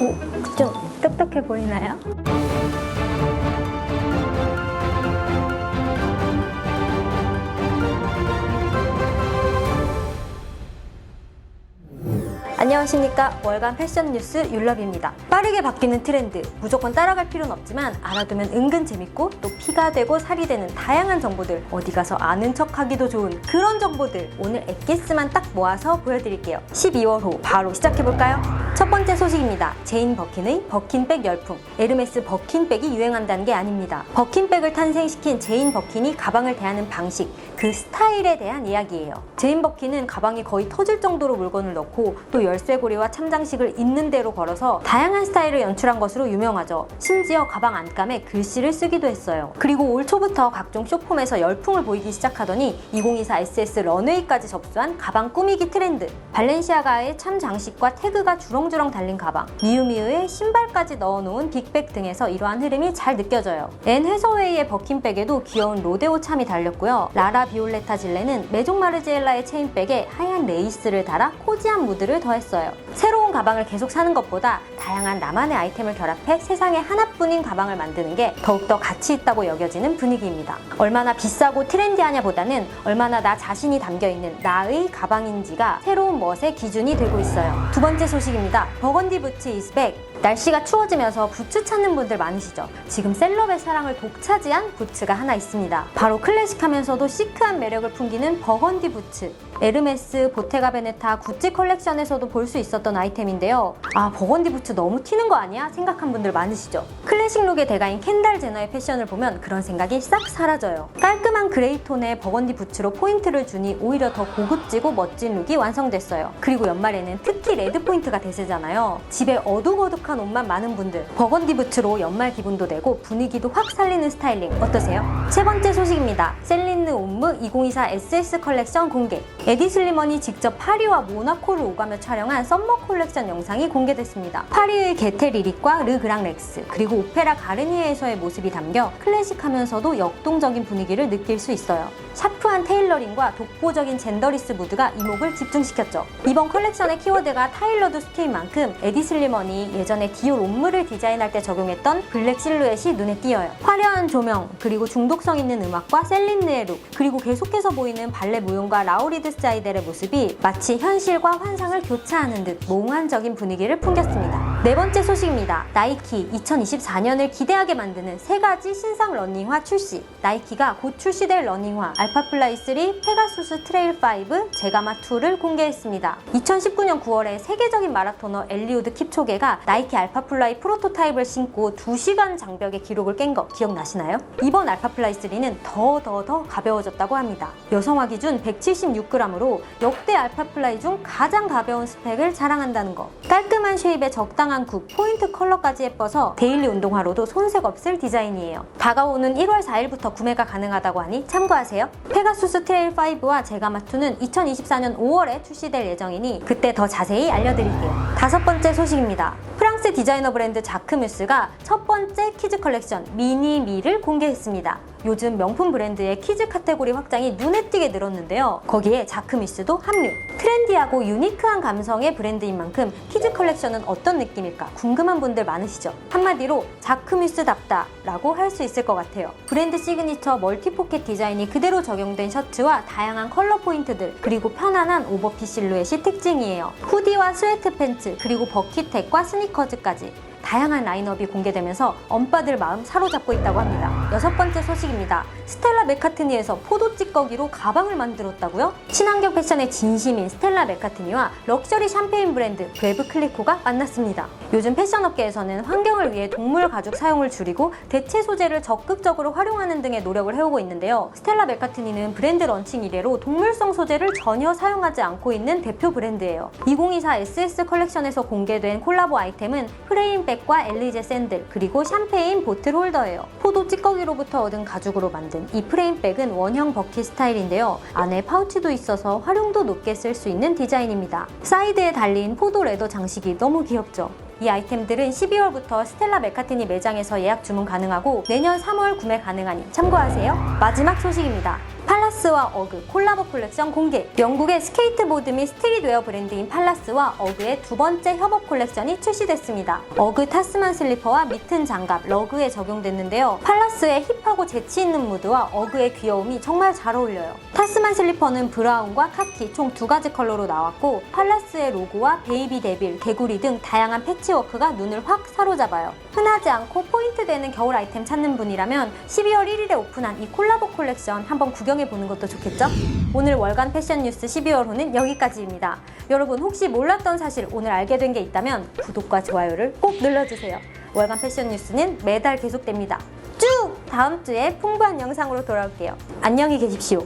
오, 좀 똑똑해 보이나요? 안녕하십니까 월간 패션 뉴스 율럽입니다. 빠르게 바뀌는 트렌드 무조건 따라갈 필요는 없지만 알아두면 은근 재밌고 또 피가 되고 살이 되는 다양한 정보들 어디 가서 아는 척하기도 좋은 그런 정보들 오늘 엑기스만 딱 모아서 보여드릴게요. 12월 호 바로 시작해볼까요? 첫 번째 소식입니다. 제인 버킨의 버킨백 열풍. 에르메스 버킨백이 유행한다는 게 아닙니다. 버킨백을 탄생시킨 제인 버킨이 가방을 대하는 방식, 그 스타일에 대한 이야기예요. 제인 버킨은 가방이 거의 터질 정도로 물건을 넣고 또 열쇠고리와 참장식을 있는 대로 걸어서 다양한 스타일을 연출한 것으로 유명하죠. 심지어 가방 안감에 글씨를 쓰기도 했어요. 그리고 올 초부터 각종 쇼폼에서 열풍을 보이기 시작하더니 2024 SS 런웨이까지 접수한 가방 꾸미기 트렌드. 발렌시아가의 참 장식과 태그가 주렁 주렁 달린 가방, 미우미우의 신발까지 넣어놓은 빅백 등에서 이러한 흐름이 잘 느껴져요. 앤 해서웨이의 버킨백에도 귀여운 로데오 참이 달렸고요. 라라 비올레타 질레는 메종 마르지엘라의 체인백에 하얀 레이스를 달아 코지한 무드를 더했어요. 새로운 가방을 계속 사는 것보다 다양한 나만의 아이템을 결합해 세상에 하나뿐인 가방을 만드는 게 더욱더 가치 있다고 여겨지는 분위기입니다. 얼마나 비싸고 트렌디하냐보다는 얼마나 나 자신이 담겨 있는 나의 가방인지가 새로운 멋의 기준이 되고 있어요. 두 번째 소식입니다. 버건디 부츠 이스백. 날씨가 추워지면서 부츠 찾는 분들 많으시죠? 지금 셀럽의 사랑을 독차지한 부츠가 하나 있습니다. 바로 클래식하면서도 시크한 매력을 풍기는 버건디 부츠. 에르메스, 보테가 베네타, 구찌 컬렉션에서도 볼 수 있었던 아이템인데요. 아, 버건디 부츠 너무 튀는 거 아니야? 생각한 분들 많으시죠? 클래식 룩의 대가인 켄달 제너의 패션을 보면 그런 생각이 싹 사라져요. 깔끔한 그레이 톤의 버건디 부츠로 포인트를 주니 오히려 더 고급지고 멋진 룩이 완성됐어요. 그리고 연말에는 특히 레드 포인트가 대세잖아요. 집에 어둑어둑한 옷만 많은 분들, 버건디 부츠로 연말 기분도 내고 분위기도 확 살리는 스타일링 어떠세요? 세 번째 소식입니다. 셀린느 옴무 2024 SS 컬렉션 공개. 에디 슬리먼이 직접 파리와 모나코를 오가며 촬영한 썸머 콜렉션 영상이 공개됐습니다. 파리의 게테 리릭과 르 그랑 렉스, 그리고 오페라 가르니에에서의 모습이 담겨 클래식하면서도 역동적인 분위기를 느낄 수 있어요. 샤프한 테일러링과 독보적인 젠더리스 무드가 이목을 집중시켰죠. 이번 컬렉션의 키워드가 타일러드 스테인 만큼 에디 슬리먼이 예전 에 디올 옴무를 디자인할 때 적용했던 블랙 실루엣이 눈에 띄어요. 화려한 조명, 그리고 중독성 있는 음악과 셀린느의 룩, 그리고 계속해서 보이는 발레 무용가 라우리드 스자이델의 모습이 마치 현실과 환상을 교차하는 듯 몽환적인 분위기를 풍겼습니다. 네 번째 소식입니다. 나이키 2024년을 기대하게 만드는 세 가지 신상 러닝화 출시. 나이키가 곧 출시될 러닝화 알파플라이 3, 페가수스 트레일 5, 제가마 2를 공개했습니다. 2019년 9월에 세계적인 마라토너 엘리우드 킵초게가 나이키 알파플라이 프로토타입을 신고 2시간 장벽의 기록을 깬 거 기억나시나요? 이번 알파플라이 3는 더 더 더 가벼워졌다고 합니다. 여성화 기준 176g으로 역대 알파플라이 중 가장 가벼운 스펙을 자랑한다는 거. 깔끔한 쉐입에 적당한 굽, 포인트 컬러까지 예뻐서 데일리 운동화로도 손색 없을 디자인이에요. 다가오는 1월 4일부터 구매가 가능하다고 하니 참고하세요. 페가수스 트레일 5와 제가마2는 2024년 5월에 출시될 예정이니 그때 더 자세히 알려드릴게요. 다섯 번째 소식입니다. 프랑스 디자이너 브랜드 자크뮤스가 첫 번째 키즈 컬렉션 미니미를 공개했습니다. 요즘 명품 브랜드의 키즈 카테고리 확장이 눈에 띄게 늘었는데요. 거기에 자크미스도 합류. 트렌디하고 유니크한 감성의 브랜드인 만큼 키즈 컬렉션은 어떤 느낌일까 궁금한 분들 많으시죠? 한마디로 자크미스답다 라고 할 수 있을 것 같아요. 브랜드 시그니처 멀티포켓 디자인이 그대로 적용된 셔츠와 다양한 컬러 포인트들 그리고 편안한 오버핏 실루엣이 특징이에요. 후디와 스웨트 팬츠 그리고 버킷텍과 스니커즈까지 다양한 라인업이 공개되면서 엄빠들 마음 사로잡고 있다고 합니다. 여섯 번째 소식입니다. 스텔라 맥카트니에서 포도 찌꺼기로 가방을 만들었다고요? 친환경 패션의 진심인 스텔라 맥카트니와 럭셔리 샴페인 브랜드 브레브 클리코가 만났습니다. 요즘 패션 업계에서는 환경을 위해 동물 가죽 사용을 줄이고 대체 소재를 적극적으로 활용하는 등의 노력을 해오고 있는데요. 스텔라 맥카트니는 브랜드 런칭 이래로 동물성 소재를 전혀 사용하지 않고 있는 대표 브랜드예요. 2024 SS 컬렉션에서 공개된 콜라보 아이템은 프레임 백과 엘리제 샌들 그리고 샴페인 보틀 홀더예요. 포도 찌꺼기로부터 얻은 가죽으로 만든 이 프레임 백은 원형 버킷 스타일인데요. 안에 파우치도 있어서 활용도 높게 쓸 수 있는 디자인입니다. 사이드에 달린 포도 레더 장식이 너무 귀엽죠? 이 아이템들은 12월부터 스텔라 메카트니 매장에서 예약 주문 가능하고 내년 3월 구매 가능하니 참고하세요. 마지막 소식입니다. 팔라스와 어그 콜라보 콜렉션 공개. 영국의 스케이트보드 및 스트릿웨어 브랜드인 팔라스와 어그의 두 번째 협업 콜렉션이 출시됐습니다. 어그 타스만 슬리퍼와 미튼 장갑, 러그에 적용됐는데요. 팔라스의 힙하고 재치 있는 무드와 어그의 귀여움이 정말 잘 어울려요. 타스만 슬리퍼는 브라운과 카키 총 두 가지 컬러로 나왔고 팔라스의 로고와 베이비 데빌, 개구리 등 다양한 패치워크가 눈을 확 사로잡아요. 흔하지 않고 포인트 되는 겨울 아이템 찾는 분이라면 12월 1일에 오픈한 이 콜라보 콜렉션 한번 구경해 보는 것도 좋겠죠? 오늘 월간 패션 뉴스 12월 호는 여기까지입니다. 여러분 혹시 몰랐던 사실 오늘 알게 된 게 있다면 구독과 좋아요를 꼭 눌러주세요. 월간 패션 뉴스는 매달 계속됩니다. 쭉 다음 주에 풍부한 영상으로 돌아올게요. 안녕히 계십시오.